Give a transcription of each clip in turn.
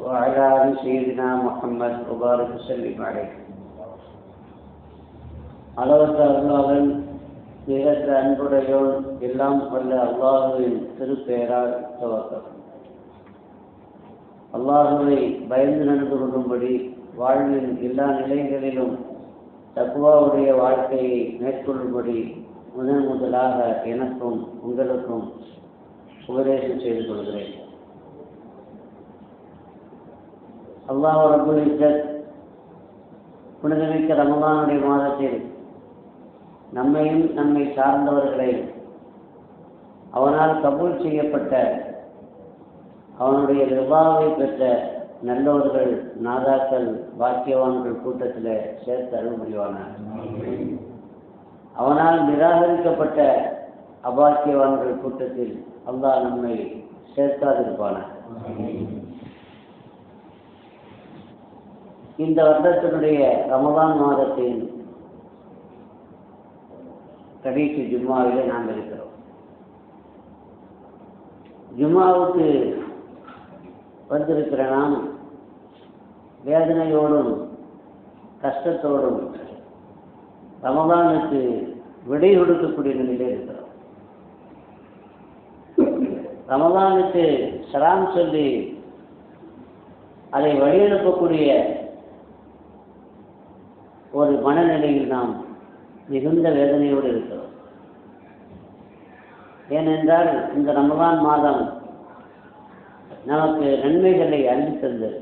وعلى آل سيدنا محمد وبارك وسلم عليه அளவற்ற அருளாளன் நிகழ்த்த அன்புடையோன் எல்லாம் வல்ல அல்லாஹுவின் திருப்பெயரால் துவக்கம் அல்லாஹுவை பயந்து நடந்து கொள்ளும்படி வாழ்வின் எல்லா நிலைகளிலும் தக்குவாவுடைய வாழ்க்கையை மேற்கொள்ளும்படி முதன் முதலாக எனக்கும் உங்களுக்கும் உபதேசம் செய்து கொள்கிறேன் அல்லாஹ் ரபுல் இஸ்ஸத் புனிதமிக்க ரமலானுடைய மாதத்தில் நம்மையும் நம்மை சார்ந்தவர்களையும் அவனால் கபூல் செய்யப்பட்ட அவனுடைய ரிபாவை பெற்ற நல்லவர்கள் நாதாக்கள் பாக்கியவான்கள் கூட்டத்தில் சேர்த்து அருள் முடிவானார் அவனால் நிராகரிக்கப்பட்ட அபாக்கியவான்கள் கூட்டத்தில் அல்லாஹ் நம்மை சேர்க்காதிருப்பானார். இந்த வருடத்தினுடைய ரமதான் மாதத்தின் கடைசி ஜும்மாவிலே நாம் இருக்கிறோம். ஜும்மாவுக்கு வந்திருக்கிற நாம் வேதனையோடும் கஷ்டத்தோடும் ரமதானுக்கு விடை கொடுக்கக்கூடிய நிலையில் இருக்கிறோம். ரமதானுக்கு சலாம் சொல்லி அதை வழியனுப்பக்கூடிய ஒரு மனநிலையில் நாம் மிகுந்த வேதனையோடு இருக்கிறோம். ஏனென்றால் இந்த ரமதான் மாதம் நமக்கு நன்மைகளை அள்ளி தந்தது.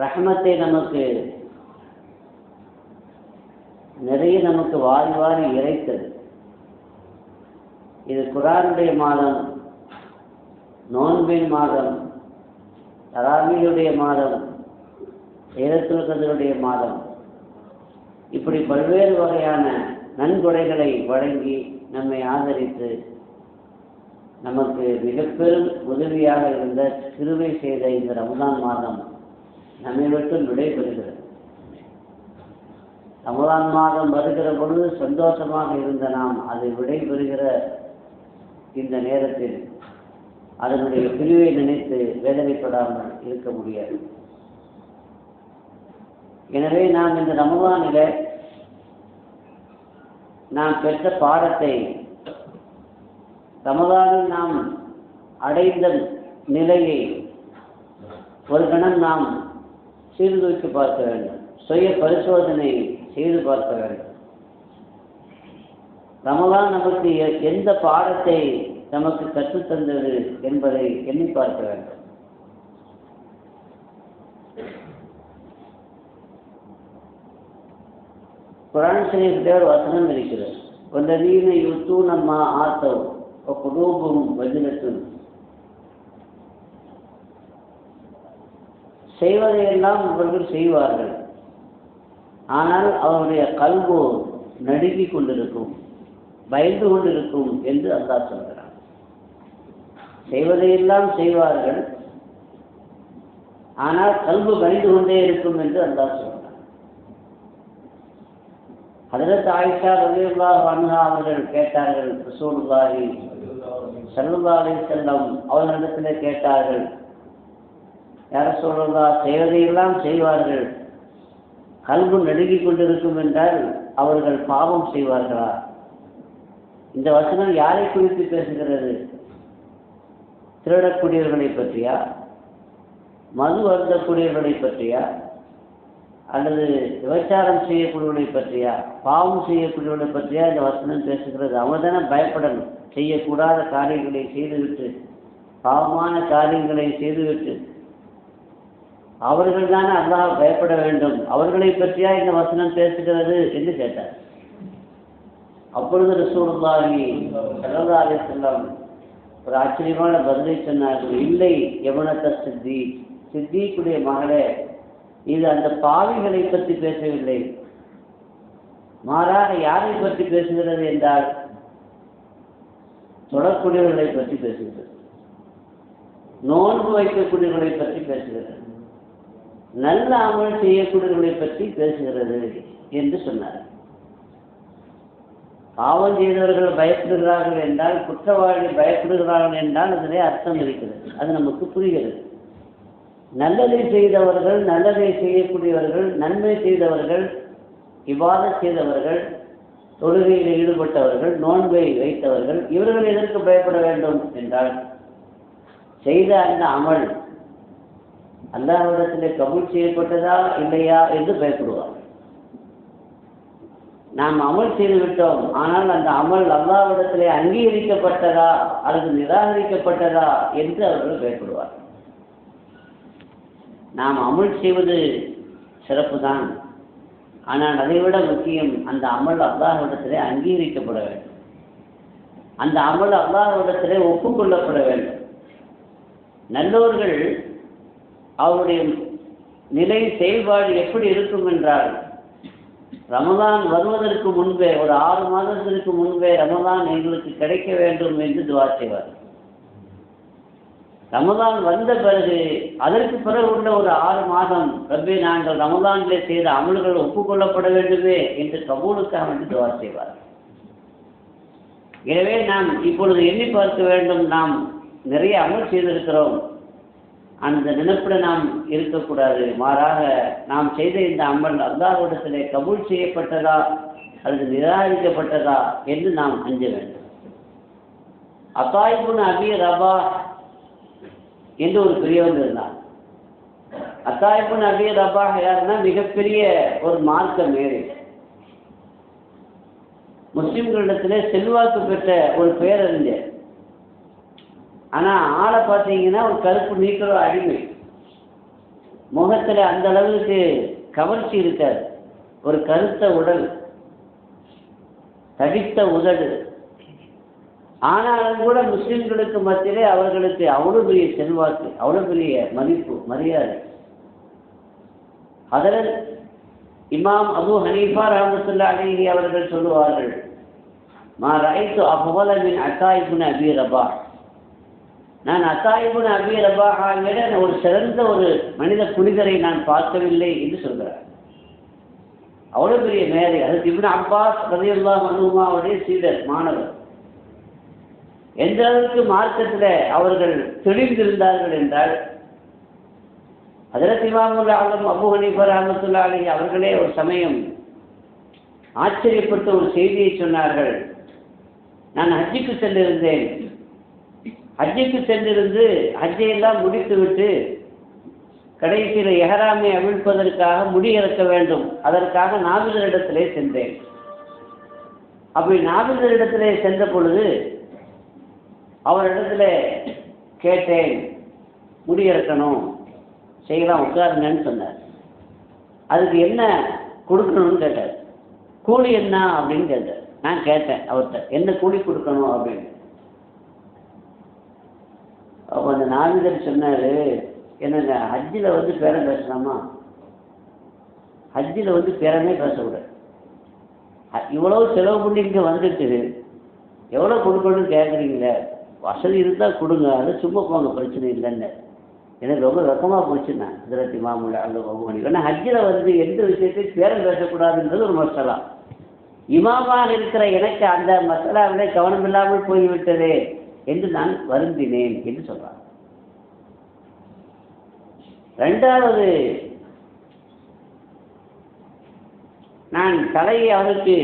ரஹமத்தை நமக்கு நிறைய நமக்கு வாரி வாரி இறைத்தது. இது குரானுடைய மாதம் நோன்பின் மாதம் தராமியுடைய மாதம் ஏதத்துவதனுடைய மாதம். இப்படி பல்வேறு வகையான நன்கொடைகளை வழங்கி நம்மை ஆதரித்து நமக்கு மிக பெரும் உதவியாக இருந்த சிறுவை செய்த இந்த ரமதான் மாதம் நம்மை விட்டு விடைபெறுகிறது. ரமதான் மாதம் வருகிற பொழுது சந்தோஷமாக இருந்த நாம் அதை விடைபெறுகிற இந்த நேரத்தில் அதனுடைய பிரிவை நினைத்து வேதனைப்படாமல் இருக்க முடியாது. எனவே நாம் இந்த ரமதானில நாம் பெற்ற பாடத்தை ரமதானில் நாம் அடைந்த நிலையை ஒரு கணம் நாம் சீர்தூக்கி பார்க்க வேண்டும். சுய பரிசோதனை செய்து பார்க்க வேண்டும். ரமதான் நமக்கு எந்த பாடத்தை நமக்கு கற்றுத்தந்தது என்பதை எண்ணி பார்க்க வேண்டும். குரான் ஷரீஃப் ஒரு வசனம் இருக்கிறது. வல்லதீன யுத்தூன மா ஆத்தவ் குடூபும் வஜினத்தும். செய்வதையெல்லாம் இவர்கள் செய்வார்கள். ஆனால் அவருடைய கல்வோ நடுங்கிக் கொண்டிருக்கும் பயந்து கொண்டிருக்கும் என்று அல்லாஹ் சொல்கிறான். செய்வதையெல்லாம் செய்வார்கள் ஆனால் கல்வு பயந்து கொண்டே இருக்கும் என்று அல்லாஹ் சொல்கிறான். ஹதரத் ஆயிஷா ரலியல்லா அன்ஹா அவர்கள் கேட்டார்கள் ரசூலுல்லாஹி சல்லுல்லா அலி செல்லம் அவர்களிடத்தில் கேட்டார்கள் யார சொல்லுல்லா செய்வதையெல்லாம் செய்வார்கள். கல்வு நடுங்கிக் கொண்டிருக்கும் என்றால் அவர்கள் பாவம் செய்வார்களா? இந்த வசனம் யாரை குறித்து பேசுகிறது? திருடக்கூடியவர்களை பற்றியா? மது அருந்தக்கூடியவர்களை பற்றியா? அல்லது விபச்சாரம் செய்யக்கூடியவர்களை பற்றியா? பாவம் செய்யக்கூடியவர்களை பற்றியா இந்த வசனம் பேசுகிறது? அவன் தானே பயப்படணும். செய்யக்கூடாத காரியங்களை செய்துவிட்டு பாவமான காரியங்களை செய்துவிட்டு அவர்கள் தானே அல்லாஹ் பயப்பட வேண்டும். அவர்களை பற்றியா இந்த வசனம் பேசுகிறது என்று கேட்டார். அப்பொழுது ரசூலுல்லாஹி ஸல்லல்லாஹு அலைஹி செல்லம் ஒரு ஆச்சரியமான பதிலை சொன்னார்கள் இல்லை எவனத்த சித்தி சித்திக்குடைய மகளே இது அந்த பாவிகளை பற்றி பேசவில்லை. மாறாக யாரை பற்றி பேசுகிறது என்றால் தொடர்புடையவர்களை பற்றி பேசுகிறது. நோன்பு வைக்கக்கூடியவர்களை பற்றி பேசுகிறது. நல்ல அமல் செய்யக்கூடியவர்களை பற்றி பேசுகிறது என்று சொன்னார். பாவம் செய்தவர்கள் பயப்படுகிறார்கள் என்றால் குற்றவாளி பயப்படுகிறார்கள் என்றால் அதிலே அர்த்தம் இருக்கிறது. அது நமக்கு புரிகிறது. நல்லதை செய்தவர்கள் நல்லதை செய்யக்கூடியவர்கள் நன்மை செய்தவர்கள் இவ்வாறு செய்தவர்கள் தொழுகையில் ஈடுபட்டவர்கள் நோன்பை வைத்தவர்கள் இவர்கள் எதற்கு பயப்பட வேண்டும் என்றால் செய்த அந்த அமல் அல்லாஹ்விடத்திலே கபூல் செய்யப்பட்டதா இல்லையா என்று பயப்படுவார் நாம் அமல் செய்து விட்டோம் ஆனால் அந்த அமல் அல்லாவிடத்திலே அங்கீகரிக்கப்பட்டதா அல்லது நிராகரிக்கப்பட்டதா என்று அவர்கள் பயப்படுவார் நாம் அமல் செய்வது சிறப்பு தான் ஆனால் அதை விட முக்கியம் அந்த அமல் அல்லாஹிடத்திலே அங்கீகரிக்கப்பட வேண்டும். அந்த அமல் அல்லாஹிடத்திலே ஒப்புக்கொள்ளப்பட வேண்டும். நல்லோர்கள் அவருடைய நிலை செயல்பாடு எப்படி இருக்கும் என்றால் ரமதான் வருவதற்கு முன்பே ஒரு ஆறு மாதத்திற்கு முன்பே ரமதான் எங்களுக்கு கிடைக்க வேண்டும் என்று துவா செய்வார்கள். ரமதான் வந்த பிறகு அதற்கு பிறகு உள்ள ஒரு ஆறு மாதம் ரப்பே நாங்கள் ரமதானிலே செய்த அமல்கள் ஒப்புக்கொள்ளப்பட வேண்டுமே என்று கபூலுக்காக வந்து துவா செய்வார் எனவே நாம் இப்பொழுது எண்ணி பார்க்க வேண்டும். நாம் நிறைய அமல் செய்திருக்கிறோம். அந்த நினைப்பில் நாம் இருக்கக்கூடாது. மாறாக நாம் செய்த இந்த அமல் அல்லாஹ்விடத்திலே கபூல் செய்யப்பட்டதா அல்லது நிராகரிக்கப்பட்டதா என்று நாம் அஞ்ச வேண்டும். அத்தாய்புன் அபி ரபா என்று ஒரு பெரியவன் இருந்தான் அத்தாய்புன் அபி ரபா யாருன்னா மிகப்பெரிய ஒரு மார்க்க மேரி முஸ்லிம்களிடத்திலே செல்வாக்கு பெற்ற ஒரு பேரறிஞர். ஆனால் ஆளை பார்த்தீங்கன்னா ஒரு கருப்பு நீக்கிற அடிமை. முகத்தில் அந்த அளவுக்கு கவர்ச்சி இருக்காது. ஒரு கருத்த உடல் தடித்த உதடு. ஆனாலும் கூட முஸ்லீம்களுக்கு மத்தியிலே அவர்களுக்கு அவ்வளோ பெரிய செல்வாக்கு அவ்வளோ பெரிய மதிப்பு மரியாதை. அதில் இமாம் அபு ஹனீஃபா ரஹமத்துல்லா அலிஹி அவர்கள் சொல்லுவார்கள் மா ரைத்து அபவலமின் அத்தாயிபுன் அபி ரபா. நான் அத்தாயிபுன் அபி ரபாஹா விட ஒரு சிறந்த ஒரு மனித புனிதரை நான் பார்க்கவில்லை என்று சொல்கிறார். அவ்வளோ பெரிய மேதை அதுக்கு இப்னு அப்பாஸ் ரதியுல்லா மனுமாவுடைய சீடர் மாணவர். எந்த அளவுக்கு மார்க்கத்தில் அவர்கள் தெளிந்திருந்தார்கள் என்றால் ஹதரத் இமாமுல் ஆலம் அபு ஹனீஃபர் அவர்களே ஒரு சமயம் ஆச்சரியப்பட்ட ஒரு செய்தியை சொன்னார்கள். நான் ஹஜ்ஜிக்கு சென்றிருந்தேன். ஹஜ்ஜிக்கு சென்றிருந்து ஹஜ்ஜையெல்லாம் முடித்துவிட்டு கடைசியில் எஹராமை அவிழ்ப்பதற்காக முடி இறக்க வேண்டும். அதற்காக நாவிதரிடத்திலே சென்றேன். அப்படி நாவிதரிடத்திலே சென்ற பொழுது அவரிடத்துல கேட்டேன் முடி இறக்கணும் செய்யலாம் உட்காருங்கன்னு சொன்னார். அதுக்கு என்ன கொடுக்கணும்னு கேட்டார். கூலி என்ன அப்படின்னு கேட்டார். நான் கேட்டேன் அவர்கிட்ட என்ன கூலி கொடுக்கணும்? அப்படின்னு. அப்போ அந்த நாவிதர் சொன்னார் என்னங்க ஹஜ்ஜில் வந்து பேரம் பேசலாமா? ஹஜ்ஜில் வந்து பேரமே பேசக்கூடாது. இவ்வளோ இவ்வளவு செலவு பண்ணி இங்கே வந்துட்டு எவ்வளோ கொடுக்கணும்னு கேட்குறீங்களே வசதி இருந்தால் கொடுங்க. அது சும்மா போங்க பிரச்சனை இல்லைன்னு. எனக்கு ரொம்ப வெக்கமாக போச்சு நான். ஹசரத் இமாமுல் அல்ல பகுமணி. ஏன்னா ஹஜ்ஜில் வந்து எந்த விஷயத்தையும் பேரம் பேசக்கூடாதுன்றது ஒரு மசாலா. இமாமாக இருக்கிற எனக்கு அந்த மசாலாவிலே கவனம் இல்லாமல் போய்விட்டது என்று நான் வருந்தினேன் என்று சொல்கிறான் ரெண்டாவது நான் தலையை அவருக்கு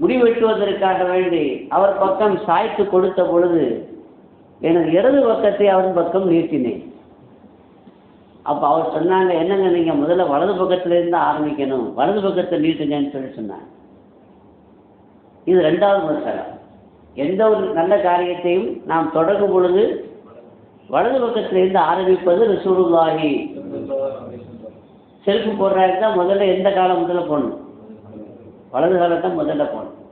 முடிவெட்டுவதற்காக வேண்டி அவர் பக்கம் சாய்த்து கொடுத்த பொழுது எனது இடது பக்கத்தை அவன் பக்கம் நீட்டினேன். அப்போ அவர் சொன்னாங்க என்னங்க நீங்கள் முதல்ல வலது பக்கத்துல இருந்து ஆரம்பிக்கணும். வலது பக்கத்தை நீட்டுங்கன்னு சொல்லி சொன்னாங்க இது ரெண்டாவது மசாலா. எந்த ஒரு நல்ல காரியத்தையும் நாம் தொடங்கும் பொழுது வலது பக்கத்திலிருந்து ஆரம்பிப்பது ரசூலுல்லாஹி. செருப்பு போடுறாருந்தா முதல்ல எந்த காலம் முதல்ல போடணும்? வலது காலத்தை முதல்ல போடணும்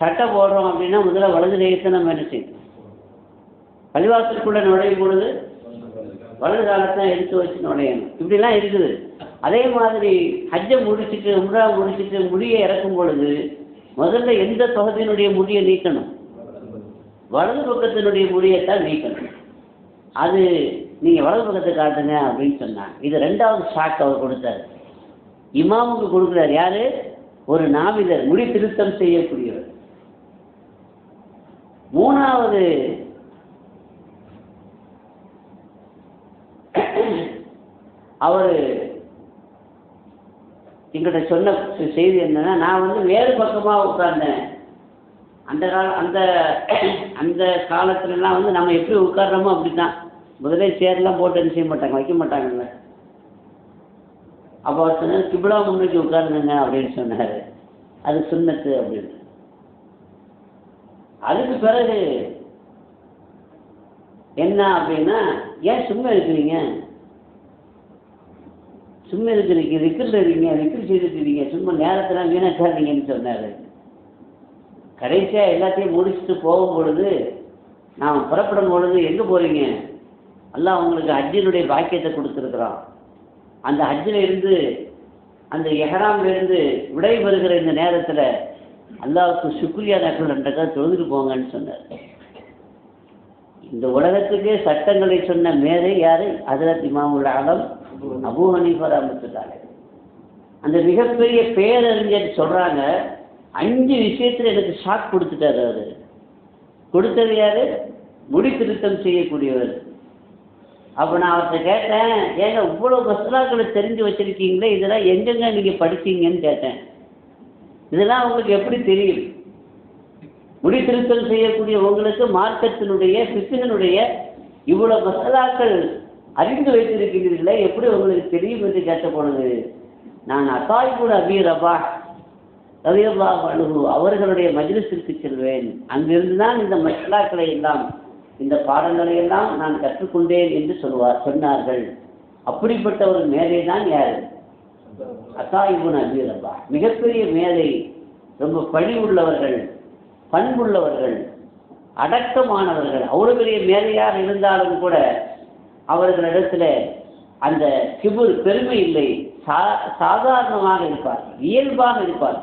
சட்டை போடுறோம் அப்படின்னா முதல்ல வலது கையத்தை நம்ம என்ன செய்யணும்? பள்ளிவாசலுக்குள்ள நுழையும் பொழுது வலது காலத்தான் எடுத்து வச்சு நுழையணும். இப்படிலாம் இருக்குது. அதே மாதிரி ஹஜ்ஜை முடிச்சுட்டு உம்ரா முடிச்சுட்டு முடியை இறக்கும் பொழுது முதல்ல எந்த தொகுதியினுடைய முடியை நீக்கணும்? வலது பக்கத்தினுடைய முடியைத்தான் நீக்கணும். அது நீங்கள் வலது பக்கத்தை காட்டுங்க அப்படின்னு சொன்னாங்க. இது ரெண்டாவது ஷாக் அவர் கொடுத்தாரு. இமாமுக்கு கொடுக்குறாரு. யாரு? ஒரு நாவிதர் முடி திருத்தம் செய்யக்கூடியவர். மூணாவது அவர் எங்கிட்ட சொன்ன செய்தி என்னன்னா நான் வந்து வேறு பக்கமாக உட்கார்ந்தேன். அந்த கால அந்த அந்த காலத்துலலாம் வந்து நம்ம எப்படி உட்கார்றோமோ அப்படி தான் முதலே சேர்லாம் போட்டு என்ன செய்ய மாட்டாங்க? வைக்க மாட்டாங்கல்ல. அப்போ அவர் சொன்னார் கிபிலா முன்னுக்கு உட்காருங்க அப்படின்னு சொன்னார். அது சுண்ணத்து அப்படின்னு. அதுக்கு பிறகு என்ன அப்படின்னா ஏன் சும்மா இருக்கிறீங்க? சும்மா இருக்கிறீங்க ரிக்கில் இருக்கீங்க ரிக்கில் செய்துட்டு இருக்கீங்க. சும்மா நேரத்தில் வீணாக்காதீங்கன்னு சொன்னார். கடைசியாக எல்லாத்தையும் முடிச்சுட்டு போகும் பொழுது நாம் புறப்படும் பொழுது எங்கே போகிறீங்க எல்லாம் உங்களுக்கு அஜினுடைய பாக்கியத்தை கொடுத்துருக்குறான். அந்த ஹஜ்ஜில் இருந்து அந்த எஹராமிலிருந்து இருந்து விடைபெறுகிற இந்த நேரத்தில் அல்லாவுக்கு சுக்ரியா நக்கல் ரெண்டக்கா தொழுதுட்டு போங்கன்னு சொன்னார். இந்த உலகத்துக்கே சட்டங்களை சொன்ன மேதை யாரு? ஹஜரத் இமாமுல் ஆலம் அபு ஹனீஃபர் அமைச்சிருக்காங்க அந்த மிகப்பெரிய பேரறிஞர் சொல்கிறாங்க அஞ்சு விஷயத்தில் எனக்கு ஷாக் கொடுத்துட்டாரு அவர். கொடுத்தது யார்? முடி திருத்தம் செய்யக்கூடியவர். அப்போ நான் அவர்கிட்ட கேட்டேன் ஏங்க இவ்வளோ மசாலாக்களை தெரிஞ்சு வச்சிருக்கீங்களே இதெல்லாம் எங்கெங்க நீங்கள் படிச்சீங்கன்னு கேட்டேன். இதெல்லாம் உங்களுக்கு எப்படி தெரியும் முடி திருத்தல் செய்யக்கூடிய உங்களுக்கு மார்க்கத்தினுடைய பிசினுடைய இவ்வளோ மசாலாக்கள் அறிந்து வைத்திருக்கிறீர்களே எப்படி உங்களுக்கு தெரியும் என்று கேட்ட பொழுது நான் அசாய்புர் அபி ரபா ரவியல்லா அனுகு அவர்களுடைய மஜ்லிஸிற்கு செல்வேன். அங்கிருந்து தான் இந்த மசாலாக்களை எல்லாம் இந்த பாடங்களை எல்லாம் நான் கற்றுக்கொண்டேன் என்று சொல்வார் சொன்னார்கள். அப்படிப்பட்ட ஒரு மேதை தான் யார்? அசாயிபுன் அபி மிகப்பெரிய மேதை ரொம்ப பழி உள்ளவர்கள் பண்புள்ளவர்கள் அடக்கமானவர்கள். அவ்வளவு பெரிய மேதையாக இருந்தாலும் கூட அவர்களிடத்தில் அந்த கிபுர் பெருமை இல்லை. சா சாதாரணமாக இருப்பார் இயல்பாக இருப்பார்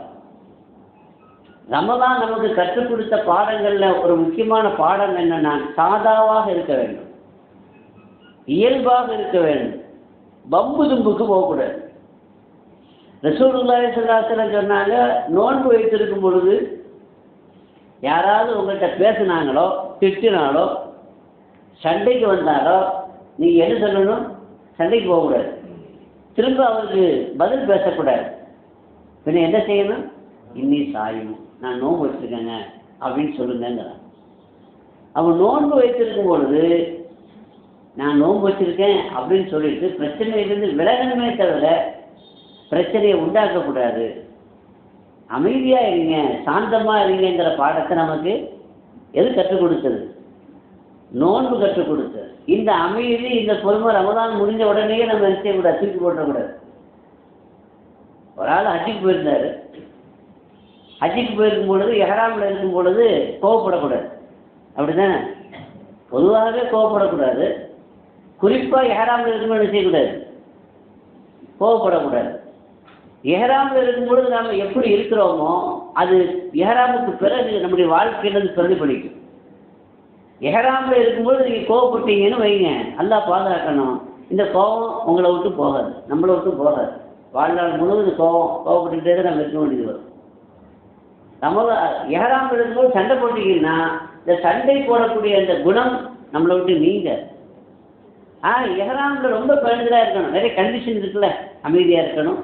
ரமதான் நமக்கு கற்றுக் கொடுத்த பாடங்களில் ஒரு முக்கியமான பாடம் என்னன்னா சாதாவாக இருக்க வேண்டும். இயல்பாக இருக்க வேண்டும். பம்பு தும்புக்கு போகக்கூடாது ரசூலுல்லாஹி சதாசனம் சொன்னாங்க நோன்பு வைத்திருக்கும் பொழுது யாராவது உங்கள்கிட்ட பேசினாங்களோ திட்டினாலோ சண்டைக்கு வந்தாலோ நீங்கள் என்ன சொல்லணும்? சண்டைக்கு போகக்கூடாது திரும்ப அவருக்கு பதில் பேசக்கூடாது பின்ன என்ன செய்யணும்? இன்னி சாயும். நான் நோன்பு வச்சுருக்கேங்க அப்படின்னு சொல்லுங்கிறான் அவன் நோன்பு வைத்திருக்கும் பொழுது நான் நோன்பு வச்சிருக்கேன் அப்படின்னு சொல்லிட்டு பிரச்சனையிலிருந்து விலகணுமே தவிர பிரச்சனையை உண்டாக்கக்கூடாது அமைதியாக இருங்க சாந்தமாக இருங்கிற பாடத்தை நமக்கு எது கற்றுக் கொடுத்தது? நோன்பு கற்றுக் கொடுத்தது. இந்த அமைதி இந்த பொறுமை ரமதான் முடிஞ்ச உடனேயே நம்ம என்ன செய்யக்கூடாது? தூக்கி போட்டக்கூடாது ஒரு ஆள் அச்சுக்கு போயிருந்தாரு. ஹஜ்ஜுக்கு போயிருக்கும் பொழுது எஹராமில் இருக்கும் பொழுது கோவப்படக்கூடாது. அப்படிதானே பொதுவாகவே கோவப்படக்கூடாது. குறிப்பாக எஹராமில் இருக்கும்போது செய்யக்கூடாது? கோவப்படக்கூடாது. எஹராமில் இருக்கும் பொழுது நாம் எப்படி இருக்கிறோமோ அது எஹராமுக்கு பிறகு நம்முடைய வாழ்க்கையில் பிரதிபலிக்கும். எஹராமில் இருக்கும்போது நீங்கள் கோவப்பட்டீங்கன்னு வைங்க. நல்லா பாதுகாக்கணும். இந்த கோபம் உங்களை விட்டு போகாது நம்மளை விட்டு போகாது. வாழ்நாள் முழுவதும் கோபம் கோவப்பட்டுக்கிட்டே தான் நம்ம இருக்க வேண்டியது வரும். சமூக எஹராமில் இருக்கும்போது சண்டை போட்டீங்கன்னா இந்த சண்டை போடக்கூடிய அந்த குணம் நம்மளை விட்டு நீங்க. ஆ எஹராமில் ரொம்ப பயந்துதான் இருக்கணும். நிறைய கண்டிஷன் இருக்குல்ல. அமைதியாக இருக்கணும்.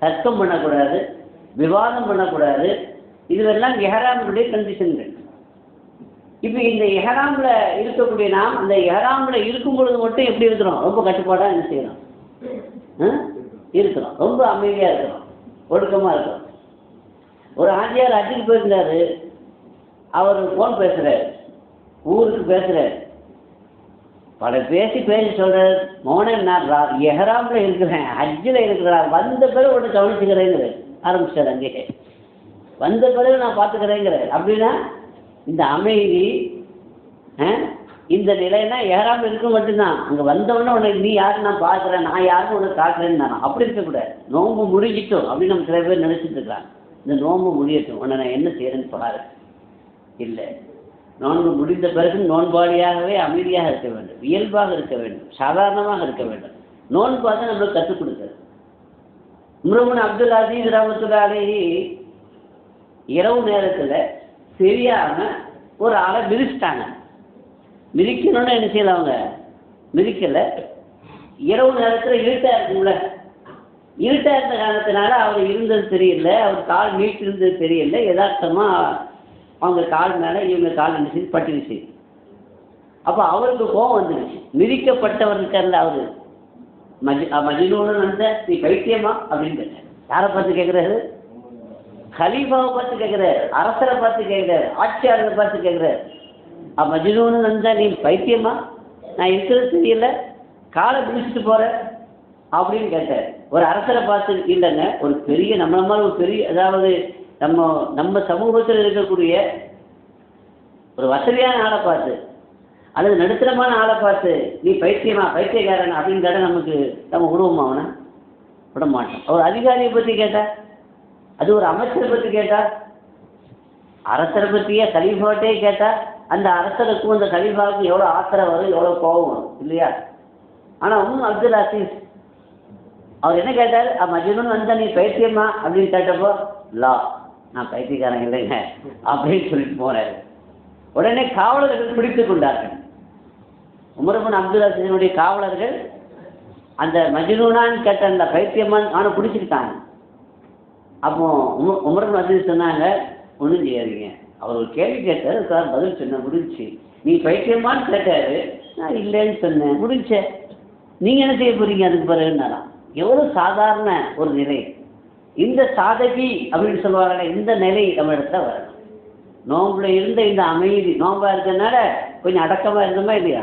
தர்க்கம் பண்ணக்கூடாது. விவாதம் பண்ணக்கூடாது. இதுவெல்லாம் எஹராமுடைய கண்டிஷன்கள் இப்போ இந்த எஹராமில் இருக்கக்கூடிய நாம் அந்த எஹராமில் இருக்கும் பொழுது மட்டும் எப்படி இருக்கிறோம்? ரொம்ப கட்டுப்பாடாக என்ன செய்யணும் ஆ? இருக்கிறோம். ரொம்ப அமைதியாக இருக்கிறோம். ஒடுக்கமாக இருக்கிறோம். ஒரு ஆஞ்சியார் அஜிக்கு போயிருந்தாரு அவர் ஃபோன் பேசுகிறார் ஊருக்கு பேசுகிறார் பல பேசி பேசி சொல்கிறார் மோனன் நான் ரா- எஹராமில் இருக்கிறேன். ஹஜ்ஜில் இருக்கிறார் வந்த பிறகு ஒன்று கவனிச்சுக்கிறேங்கிறார். ஆரம்பிச்சார் அங்கேயே வந்த பிறகு நான் பார்த்துக்கிறேங்கிறார். அப்படின்னா இந்த அமைதி ஆ, இந்த நிலைன்னா ஏறாமல் இருக்க மட்டும்தான். அங்கே வந்தவொடனே உனக்கு நீ யாரு நான் பார்க்குறேன். நான் யாருன்னு உனக்கு காட்டுறேன்னு நான். அப்படி இருக்கக்கூடாது. நோன்பு முடிஞ்சிட்டோம் அப்படின்னு நம்ம சில பேர் நினச்சிட்டு இருக்கிறாங்க இந்த நோன்பு முடியட்டும். உன்னை நான் என்ன செய்யறேன்னு பாரு. இல்லை. நோன்பு முடிந்த பிறகு நோன்பாளியாகவே அமைதியாக இருக்க வேண்டும். இயல்பாக இருக்க வேண்டும். சாதாரணமாக இருக்க வேண்டும். நோன்பு தான் நம்மளுக்கு கற்றுக் கொடுக்குறது முருகன் அப்துல் அசீஸ் ரமத்துலாலேயே இரவு நேரத்தில் தெரியாம ஒரு ஆளை மிதிச்சிட்டாங்க. மிதிக்கணும்னு என்ன செய்யல அவங்க? மிதிக்கலை. இரவு நேரத்தில் இருட்டாக இருக்கும்ல. இருட்டாக இருந்த காரணத்தினால அவர் இருந்தது தெரியல. அவர் கால் நீட்டிருந்தது தெரியல. யதார்த்தமாக அவங்க கால் மேலே இவங்க கால் நினைச்சு பட்டுருச்சு. அப்போ அவருக்கு கோபம் வந்துருச்சு. மிதிக்கப்பட்டவர் இருக்கார்ல அவர். மஜி மஜினூன்னு வந்த நீ பைத்தியமா? அப்படின்னு கேட்டார். யாரை பார்த்து கேட்குறாரு ஹலீஃபாவை பார்த்து கேட்குறாரு அரசரை பார்த்து கேட்குறாரு ஆட்சியாளரை பார்த்து கேட்குறாரு மஜ்னூன்னு வந்தா நீ பைத்தியமா? நான் இருக்கிறது தெரியல. காலை பிடிச்சிட்டு போகிறேன் அப்படின்னு கேட்டார் ஒரு அரசரை பார்த்து இல்லைங்க ஒரு பெரிய நம்மள மாதிரி ஒரு பெரிய அதாவது நம்ம நம்ம சமூகத்தில் இருக்கக்கூடிய ஒரு வசதியான ஆளை பார்த்து அல்லது நடுத்தரமான ஆளை பார்த்து நீ பைத்தியமா பைத்தியக்காரன் அப்படின்னு கேட்டால் நமக்கு நம்ம உருவமா அவனை விட மாட்டோம். ஒரு அதிகாரியை பற்றி கேட்டால் அது ஒரு அமைச்சரை பற்றி கேட்டால் அரசரை பற்றியே கலிஃபாட்டே கேட்டால் அந்த அரசருக்கும் அந்த கலிஃபாவுக்கும் எவ்வளோ ஆத்திரம் வரும் எவ்வளோ கோபம் வரும் இல்லையா? ஆனால் இன்னும் அப்துல் அசீஸ் அவர் என்ன கேட்டார்? மஜ்னூன் வந்தா நீ பைத்தியமா? அப்படின்னு கேட்டப்போ லா நான் பைத்தியக்காரன் இல்லைங்க அப்படின்னு சொல்லிட்டு போனார் உடனே காவலர்கள் பிடித்து கொண்டார்கள். உமரமன் அப்துல்லாசினுடைய காவலர்கள் அந்த மஜ்னூனான்னு கேட்ட அந்த பைத்தியமான் அவனை பிடிச்சிக்கிட்டாங்க. அப்போ உம உமரன் அப்துல் சொன்னாங்க ஒன்றும் செய்யாதீங்க. அவர் ஒரு கேள்வி கேட்டார் சார் பதில் சொன்ன முடிஞ்சு நீ பைத்தியமான்னு கேட்டாரு. நான் இல்லைன்னு சொன்னேன் முடிஞ்ச. நீங்கள் என்ன செய்ய போகிறீங்க அதுக்கு பிறகுன்னாராம். எவ்வளவு சாதாரண ஒரு நிலை? இந்த சாதகி அப்படின்னு சொல்லுவாங்களே இந்த நிலை நம்ம இடத்துல வரணும். நோம்புல இருந்த இந்த அமைதி நோம்பா இருக்கிறதுனால கொஞ்சம் அடக்கமா இருந்தோமா இல்லையா?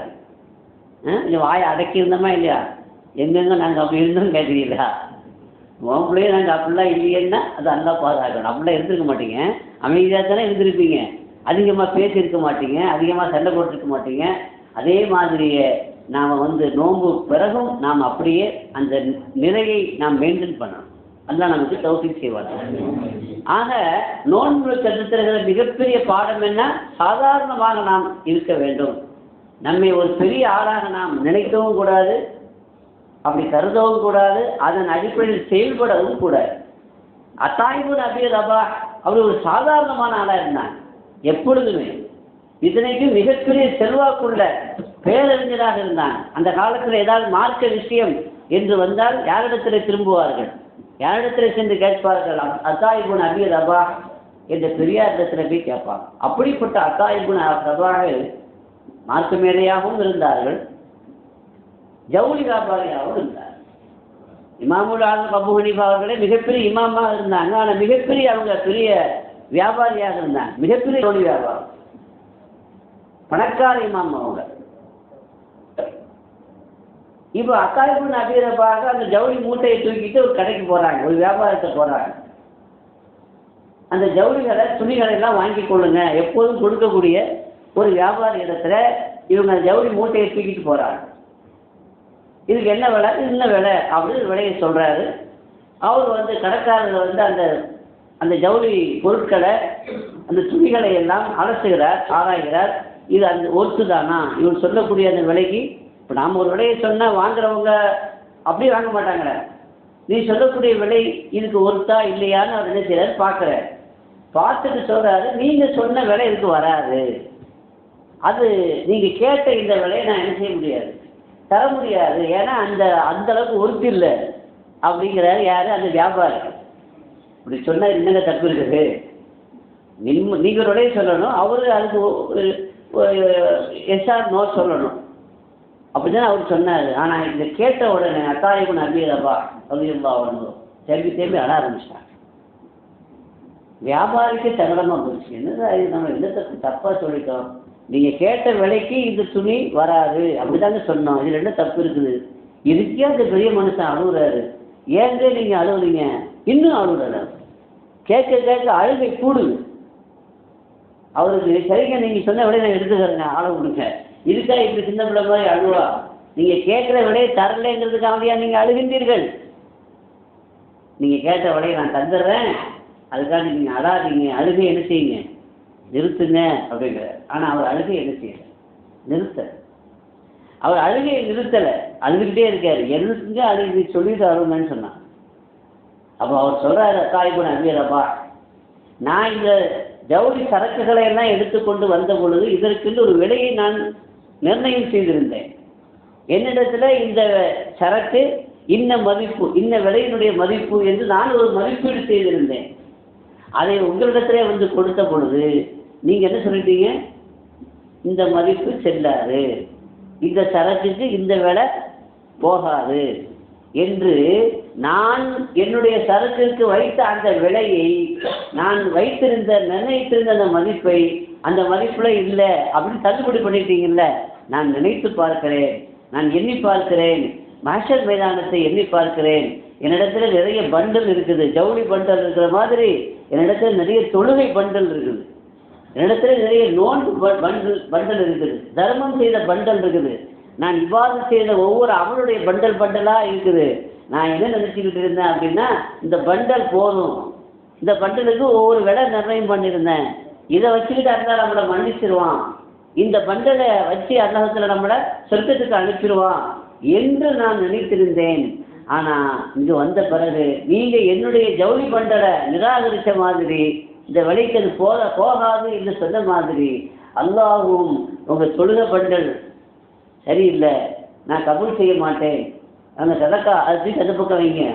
ஆ? கொஞ்சம் வாயை அடக்கி இருந்தோமா இல்லையா? எங்கெங்க நாங்கள் அப்படி இருந்தோம் கேட்குறீங்களா நோம்புலையும் நாங்கள் அப்படிலாம் இல்லையேன்னா அது நல்லா பாதுகாக்கணும். அப்படிலாம் இருந்திருக்க மாட்டீங்க. அமைதியாக தானே இருந்திருப்பீங்க. அதிகமாக பேசியிருக்க மாட்டீங்க. அதிகமாக சண்டை போட்டிருக்க மாட்டீங்க. அதே மாதிரியே நாம் வந்து நோன்பு பிறகும் நாம் அப்படியே அந்த நிலையை நாம் மெயின்டைன் பண்ணணும். அதான் நமக்கு தௌஃபீக் செய்வார். ஆக நோன்பு கற்றுத்தருகிற மிகப்பெரிய பாடம் என்ன? சாதாரணமாக நாம் இருக்க வேண்டும். நம்மை ஒரு பெரிய ஆளாக நாம் நினைக்கவும் கூடாது அப்படி கருதவும் கூடாது அதன் அடிப்படையில் செயல்படவும் கூடாது. அத்தாய்பு அபி ரபா அவர் ஒரு சாதாரணமான ஆளாக இருந்தாங்க எப்பொழுதுமே. இதனைக்கு மிகப்பெரிய செல்வாக்குள்ள பேரறிஞராக இருந்தான். அந்த காலத்தில் ஏதாவது மார்க்க விஷயம் என்று வந்தால் யாரிடத்தில் திரும்புவார்கள்? யாரிடத்தில் சென்று கேட்பார்கள்? அத்தாயிபுன் அபி ரபா என்ற பெரியாரிடத்தில் போய் கேட்பாங்க அப்படிப்பட்ட அத்தாயிபுன் ரபாக மார்க்க மேலையாகவும் இருந்தார்கள். ஜவுளி வியாபாரியாகவும் இருந்தார். இமாமுல் ஆலம் அபு ஹனீஃபா அவர்களே மிகப்பெரிய இமாமாக இருந்தாங்க. ஆனால் மிகப்பெரிய அவங்க பெரிய வியாபாரியாக இருந்தாங்க. மிகப்பெரிய ஜவுளி வியாபாரம். பணக்கார இமாம் அவங்க. இப்போ அக்காளுக்கு நபீரை பார்க்க அந்த ஜவுளி மூட்டையை தூக்கிட்டு ஒரு கடைக்கு போகிறாங்க ஒரு வியாபாரத்தை போகிறாங்க அந்த ஜவுளிகளை துணிகளை எல்லாம் வாங்கி கொள்ளுங்க. எப்போதும் கொடுக்கக்கூடிய ஒரு வியாபாரி இடத்துல இவங்க ஜவுளி மூட்டையை தூக்கிட்டு போகிறாங்க இதுக்கு என்ன விலை? என்ன விலை? அப்படின்னு விலையை சொல்கிறாரு அவர் வந்து கடைக்காரர் வந்து அந்த அந்த ஜவுளி பொருட்களை அந்த துணிகளை எல்லாம் அலசுகிறார் ஆராய்கிறார். இது அந்த ஒத்து தானா? இவர் சொல்லக்கூடிய அந்த விலைக்கு இப்போ நாம் ஒரு விலையை சொன்னால் வாங்குறவங்க அப்படியே வாங்க மாட்டாங்களே. நீ சொல்லக்கூடிய விலை இதுக்கு ஒருத்தா இல்லையான்னு அவர் என்ன செய்யறாரு பார்க்குறார். பார்த்துட்டு சொல்கிறாரு நீங்கள் சொன்ன விலை இதுக்கு வராது. அது நீங்கள் கேட்ட இந்த விலையை நான் என்ன செய்ய முடியாது. தர முடியாது. ஏன்னா அந்த அந்த அளவுக்கு ஒருத்தி இல்லை. அப்படிங்கிறாரு யார்? அந்த வியாபாரி. இப்படி சொன்னால் என்னங்க தப்பு இருக்குது? நிம்ம நீங்கள் விலையை சொல்லணும் அவரு அதுக்கு எஸ்ஆர் நோ சொல்லணும். அப்படிதான் அவர் சொன்னார். ஆனால் இதை கேட்ட உடனே அத்தாயிபன் அபியரபா அபியம்பா வரணும் திரும்பி திரும்பி அழ ஆரம்பிச்சிட்டாங்க. வியாபாரிக்கு சங்கடமாக போச்சு. என்னது இது? நம்ம என்னத்துக்கு தப்பாக சொல்லிட்டோம்? நீங்கள் கேட்ட விலைக்கு இந்த துணி வராது. அப்படிதாங்க சொன்னோம். இது என்ன தப்பு இருக்குது? இதுக்கே அந்த பெரிய மனுஷன் அழுகுறாரு ஏங்க நீங்கள் அழுகுறீங்க இன்னும் அழுகுறாரு கேட்க கேட்க அழுகை கூடுது. அவருக்கு சரிங்க நீங்கள் சொன்ன விட நான் எடுத்துக்கிறேங்க. ஆளை விடுங்க. இருக்கா இப்படி சின்ன பிள்ளை மாதிரி அழுவா. நீங்கள் கேட்குற விலையை தரலைங்கிறதுக்காகவே நீங்கள் அழுகின்றீர்கள். நீங்கள் கேட்ட விலையை நான் தந்துடுறேன். அதுக்காக நீங்கள் அழாதீங்க. அழுகை என்ன செய்யுங்க? நிறுத்துங்க அப்படிங்கிற ஆனால் அவர் அழுகை என்ன செய்யல? நிறுத்த அவர் அழுகையை நிறுத்தலை. அழுதுகிட்டே இருக்காரு. எதுக்குங்க அழுகி? சொல்லிட்டு வருவேன்னு சொன்னான். அப்போ அவர் சொல்கிறாரு தாய்புன் அமீரப்பா நான் இந்த ஜவுளி சரக்குகளை எல்லாம் எடுத்துக்கொண்டு வந்த பொழுது இதற்குன்னு ஒரு விலையை நான் நிர்ணயம் செய்திருந்தேன். என்னிடத்துல இந்த சரக்கு இன்ன மதிப்பு இன்ன விலையினுடைய மதிப்பு என்று நான் ஒரு மதிப்பீடு செய்திருந்தேன். அதை உங்களிடத்திலே வந்து கொடுத்த பொழுது நீங்கள் என்ன சொல்லிட்டீங்க? இந்த மதிப்பு செல்லாது. இந்த சரக்குக்கு இந்த விலை போகாது என்று நான் என்னுடைய சரக்கிற்கு வைத்த அந்த விலையை நான் வைத்திருந்த நிர்ணயித்திருந்த அந்த மதிப்பை அந்த மதிப்புல இல்லை அப்படின்னு தள்ளுபடி பண்ணிட்டீங்கல்ல நான் நினைத்து பார்க்கிறேன் நான் எண்ணி பார்க்கிறேன் மாஸ்டர் மைதானத்தை எண்ணி பார்க்கிறேன். என்னிடத்துல நிறைய பண்டல் இருக்குது ஜவுளி பண்டல் இருக்கிற மாதிரி என்னிடத்துல நிறைய தொழுகை பண்டல் இருக்குது. என்னிடத்துல நிறைய நோன்பு பண்டல் பண்டல் இருக்குது. தர்மம் செய்த பண்டல் இருக்குது. நான் இவ்வாறு செய்த ஒவ்வொரு அவனுடைய பண்டல் பண்டலாக இருக்குது. நான் என்ன நினச்சிக்கிட்டு இருந்தேன் அப்படின்னா இந்த பண்டல் போதும். இந்த பண்டலுக்கு ஒவ்வொரு விலை நிர்ணயம் பண்ணியிருந்தேன். இதை வச்சுக்கிட்டு அல்லா நம்மளை மன்னிச்சிருவான். இந்த பண்டலை வச்சு அல்லாஹத்துல நம்மளை சொர்க்கத்துக்கு அனுப்பிடுவான் என்று நான் நினைத்திருந்தேன். ஆனால் இங்கே வந்த பிறகு நீங்கள் என்னுடைய ஜவுளி பண்டலை நிராகரித்த மாதிரி இந்த விலைக்கு அது போக போகாது என்று சொன்ன மாதிரி அல்லாவும் உங்கள் தொழுக பண்டல் சரியில்லை நான் கபூல் செய்ய மாட்டேன். அந்த சதக்கா அதுக்கு அந்த பக்கம் வைங்க.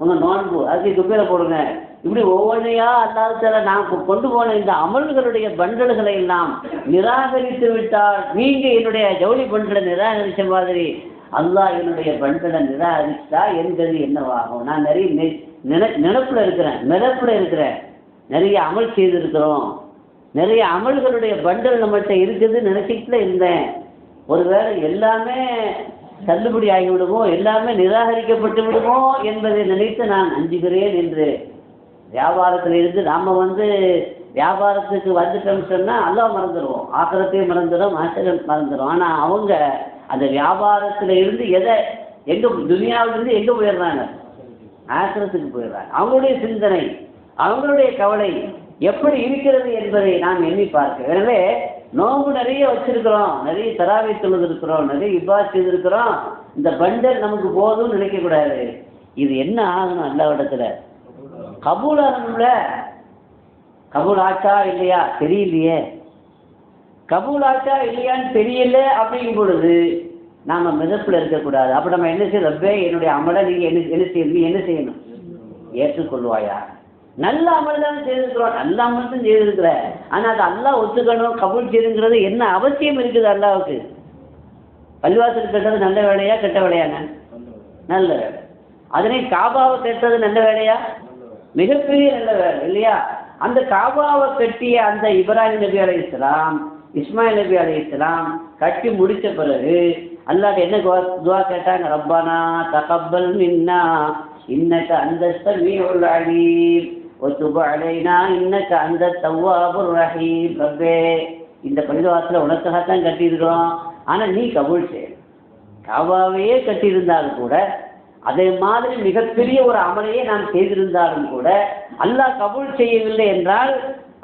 உங்கள் நோன்பு அதுக்கு குப்பையில போடுங்க. இப்படி ஒவ்வொன்றையா அல்லாத நான் கொண்டு போன இந்த அமல்களுடைய பண்டல்களை எல்லாம் நிராகரித்து விட்டால் நீங்க என்னுடைய ஜவுளி பண்டலை நிராகரித்த மாதிரி அல்லாஹ் என்னுடைய பண்டலை நிராகரித்தா என்பது என்னவாகும்? நான் நிறைய நெ- நினை நினப்புல இருக்கிறேன் நினப்புல இருக்கிறேன். நிறைய அமல் செய்திருக்கிறோம். நிறைய அமல்களுடைய பண்டல் நம்மகிட்ட இருக்குது நினைச்சிட்டுல இருந்தேன். ஒருவேளை எல்லாமே தள்ளுபடி ஆகிவிடுமோ எல்லாமே நிராகரிக்கப்பட்டு விடுமோ என்பதை நினைத்து நான் அஞ்சுகிறேன் என்று வியாபாரத்தில் இருந்து நாம வந்து வியாபாரத்துக்கு வந்துட்டோம்னு சொன்னால் அல்லாஹ் மறந்துடுவோம். ஆக்கிரத்தையும் மறந்துடும் ஆசிரியர் மறந்துடும். ஆனால் அவங்க அந்த வியாபாரத்தில் இருந்து எதை எங்கே துனியாவிலிருந்து எங்கே போயிடுறாங்க? ஆக்கிரத்துக்கு போயிடுறாங்க. அவங்களுடைய சிந்தனை அவங்களுடைய கவலை எப்படி இருக்கிறது என்பதை நாம் எண்ணி பார்க்க. எனவே நோம்பு நிறைய வச்சிருக்கிறோம். நிறைய தராவை தொழுது நிறைய இபா செய்திருக்கிறோம். இந்த பண்டர் நமக்கு போதும்னு நினைக்கக்கூடாது. இது என்ன ஆகணும் அந்த இடத்துல ஆகணும்ல கபூல் ஆச்சா இல்லையா? தெரியலையே. கபூல் ஆச்சா இல்லையான்னு தெரியல அப்படிங்கும் பொழுது நாம் மிதப்பில் இருக்கக்கூடாது. அப்போ நம்ம என்ன செய்ய ரப்பே என்னுடைய அமலை நீங்கள் என்ன என்ன செய்யணும்? நீ என்ன செய்யணும்? ஏற்றுக்கொள்வாயா? நல்ல அமல் தான் செய்திருக்கிறோம். நல்ல அமல் தான் செய்திருக்கிற. ஆனால் அது அல்லா ஒத்துக்கணும். கபூல் செய்துங்கிறது என்ன அவசியம் இருக்குது அல்லாவுக்கு? பள்ளிவாசல் கட்டுறது நல்ல வேலையா கெட்ட வேலையாங்க நல்ல வேலை. அதனை காபாவை கட்டுறது நல்ல வேலையா? மிகப்பெரிய நல்ல இல்லையா? அந்த காபாவை கட்டிய அந்த இப்ராஹிம் நபி அலி இஸ்மாயில் நபி அலி கட்டி முடித்த பிறகு அல்லாட்ட என்ன துவா துவா கேட்டாங்க? ரப்பானா தகப்பல் மின்னா இன்னக்கு அந்த சமீஉல் அலீம். ஒத்துப அலைனா இன்னக்கு அந்த தவ்வாபுர் ரஹீம். ரப்பே இந்த பள்ளிவாசல உனக்காகத்தான் கட்டியிருக்கிறோம். ஆனால் நீ கபூல் செய்யணும் காபாவையே கட்டியிருந்தாலும் கூட அதே மாதிரி மிகப்பெரிய ஒரு அமலையே நாம் செய்திருந்தாலும் கூட அல்லாஹ் கபூல் செய்யவில்லை என்றால்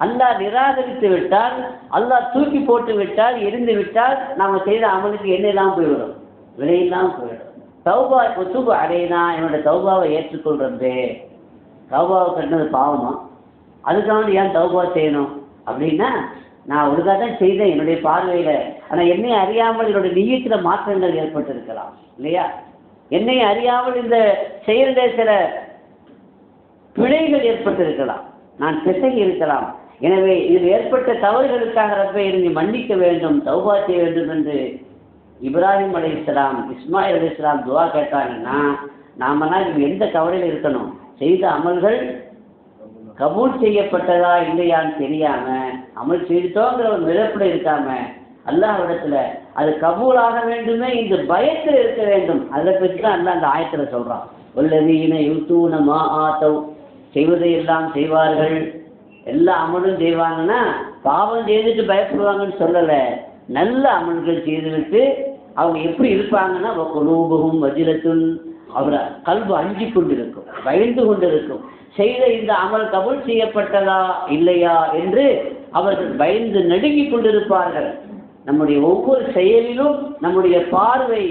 அல்லாஹ் நிராகரித்து விட்டால் அல்லாஹ் தூக்கி போட்டு விட்டால் எரிந்து விட்டால் நாம் செய்த அமலுக்கு என்ன இல்லாமல் போய்விடும்? விலையில்லாமல் போயிடும் தௌபா ஒத்துபு அடையினா என்னோட தௌபாவை ஏற்றுக்கொள்றது தௌபாவை கட்டினது பாவமா? அதுக்காக ஏன் தௌபா செய்யணும்? அப்படின்னா நான் ஒழுங்காக தான் செய்தேன் என்னுடைய பார்வையில். ஆனால் என்னை அறியாமல் என்னுடைய நீயத்தில் மாற்றங்கள் ஏற்பட்டிருக்கலாம். இல்லையா? என்னை அறியாமல் இந்த செயலிலே சில பிழைகள் ஏற்பட்டிருக்கலாம். நான் பிசகி இருக்கலாம். எனவே இதில் ஏற்பட்ட தவறுகளுக்காக ரப்பை இருந்து மன்னிக்க வேண்டும் தௌபா செய்ய வேண்டும் என்று இப்ராஹிம் அலி இஸ்லாம் இஸ்மாயில் அலி இஸ்லாம் துவா கேட்டாங்கன்னா நாமெல்லாம் இது எந்த கவலையில் இருக்கணும்? செய்த அமல்கள் கபூல் செய்யப்பட்டதா இல்லையான்னு தெரியாமல் அமல் செய்துட்டோங்கிற ஒரு விழப்பில் இருக்காமல் அல்லாஹ் இடத்துல அது கபூலாக வேண்டுமே இந்த பயத்தில் இருக்க வேண்டும். அதை பற்றி தான் எல்லாம் அந்த ஆயத்தில் சொல்கிறான் உள்ளதீன யுத்தூன மா ஆத்தவ் செய்வதை எல்லாம் செய்வார்கள். எல்லா அமலும் செய்வாங்கன்னா பாவம் செய்துட்டு பயப்படுவாங்கன்னு சொல்லலை. நல்ல அமல்கள் செய்துவிட்டு அவங்க எப்படி இருப்பாங்கன்னா குலூபகும் வஜிரத்துள் அவரை கல்வி அஞ்சு கொண்டிருக்கும் பயந்து கொண்டிருக்கும். செய்த இந்த அமல் கபூல் செய்யப்பட்டதா இல்லையா என்று அவர்கள் பயந்து நடுங்கிக் கொண்டிருப்பார்கள். நம்முடைய ஒவ்வொரு செயலிலும் நம்முடைய பார்வை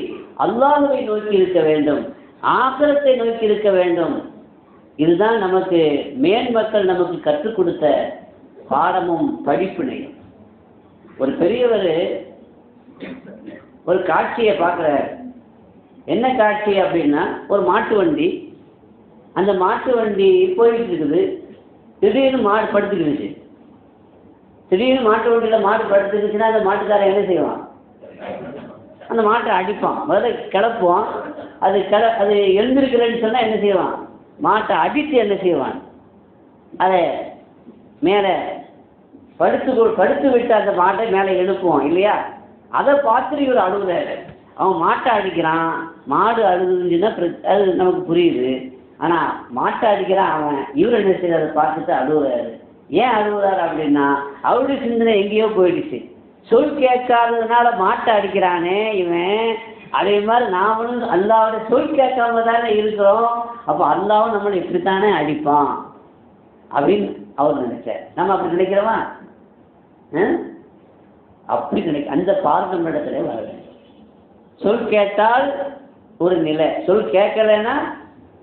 அல்லாஹுவை நோக்கி இருக்க வேண்டும். ஆக்கிரத்தை நோக்கி இருக்க வேண்டும். இதுதான் நமக்கு மேன்மக்கள் நமக்கு கற்றுக் கொடுத்த பாடமும் படிப்பினையும் ஒரு பெரியவர் ஒரு காட்சியை பார்க்குறார். என்ன காட்சி அப்படின்னா ஒரு மாட்டு வண்டி. அந்த மாட்டு வண்டி போயிட்டு இருக்குது. திடீர்னு மாடு படுத்துக்கிடுச்சு. திடீர்னு மாட்டு வண்டியில் மாடு படுத்துருச்சுன்னா அந்த மாட்டுக்காரன் என்ன செய்வான்? அந்த மாட்டை அடிப்பான். முதல்ல கிளப்புவான். அது கிள அது எழுந்திருக்கிறேன்னு சொன்னால் என்ன செய்வான்? மாட்டை அடித்து என்ன செய்வான்? அதை மேலே படுத்து படுத்து விட்டு அந்த மாட்டை மேலே எழுப்புவான் இல்லையா? அதை பார்த்துட்டு இவர் அழுகுறாரு. அவன் மாட்டை அடிக்கிறான். மாடு அழுதுச்சுன்னா பிர- அது நமக்கு புரியுது. ஆனால் மாட்டை அடிக்கிறான் அவன். இவர் என்ன செய்யறதை பார்த்துட்டு அழுகுறாரு. ஏன் அழுகுறாரு அப்படின்னா அவருடைய சிந்தனை எங்கேயோ போயிடுச்சு. சொல் கேட்காததுனால மாட்டை அடிக்கிறானே இவன். அதே மாதிரி நாமளும் அல்லாவோட சொல் கேட்காம தானே இருக்கிறோம். அப்போ அல்லாவும் நம்மளை இப்படித்தானே அடிப்பான். அப்படின்னு அவர் நினைச்சார். நம்ம அப்படி நினைக்கிறோமா? ஆ? அப்படி நினைக்க அந்த பார்க்கும் இடத்துல வர வேண்டும். சொல் கேட்டால் ஒரு நிலை. சொல் கேட்கலைன்னா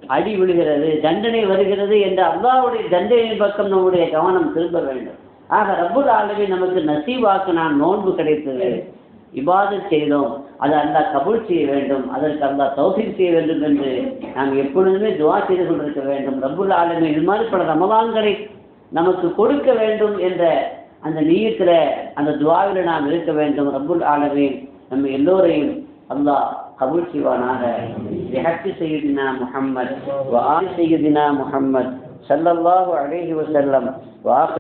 அடி விழுகிறது தண்டனை வருகிறது என்ற அல்லாவுடைய தண்டனையின் பக்கம் நம்முடைய கவனம் திரும்ப வேண்டும். ஆக ரப்புல் ஆலமி நமக்கு நசீவாக்கு நான் நோன்பு கிடைத்தது இபாதத் செய்தோம் அதை அல்லாஹ் கபூல் செய்ய வேண்டும் அதற்கு அல்லாஹ் தௌஃபீக் செய்ய வேண்டும் என்று நாம் எப்பொழுதுமே துவா செய்து கொண்டிருக்க வேண்டும் ரப்புல் ஆலமி இது மாதிரி பல ரமலான்களை நமக்கு கொடுக்க வேண்டும் என்ற அந்த நீயத்தில் அந்த துவாவில் நாம் இருக்க வேண்டும் ரப்புல் ஆலமீன் நம்ம எல்லோரையும் அல்லாஹ் கபூல் செய்வானாக بحق سيدنا محمد وآل سيدنا محمد صلى الله عليه وسلم وآخر